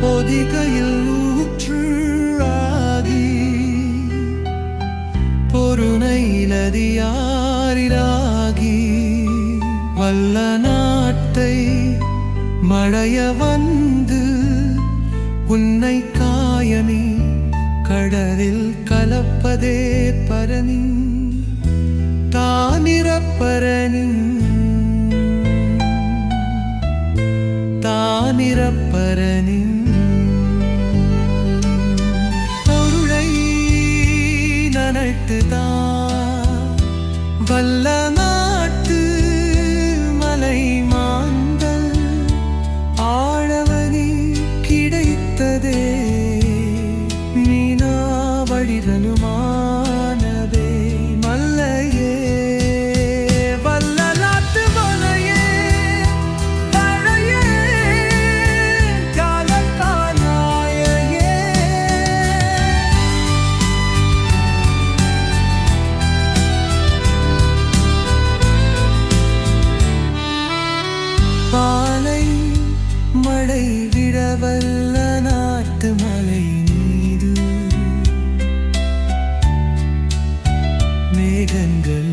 பொதிகையில் ஊற்று ஆகி பொருணை வல்ல நாட்டை மழைய வந்து உன்னை காயமே கடலில் கலப்பதே பரணி தானிரப்பரணி தானிரப்பரணி நனட்டுதான் வல்ல நாட்டு மலை மாந்தல் ஆழவனி கிடைத்ததே மீனா வழிதனுமா படை விடவல்ல நாட்டு மலை மீது மேகங்கள்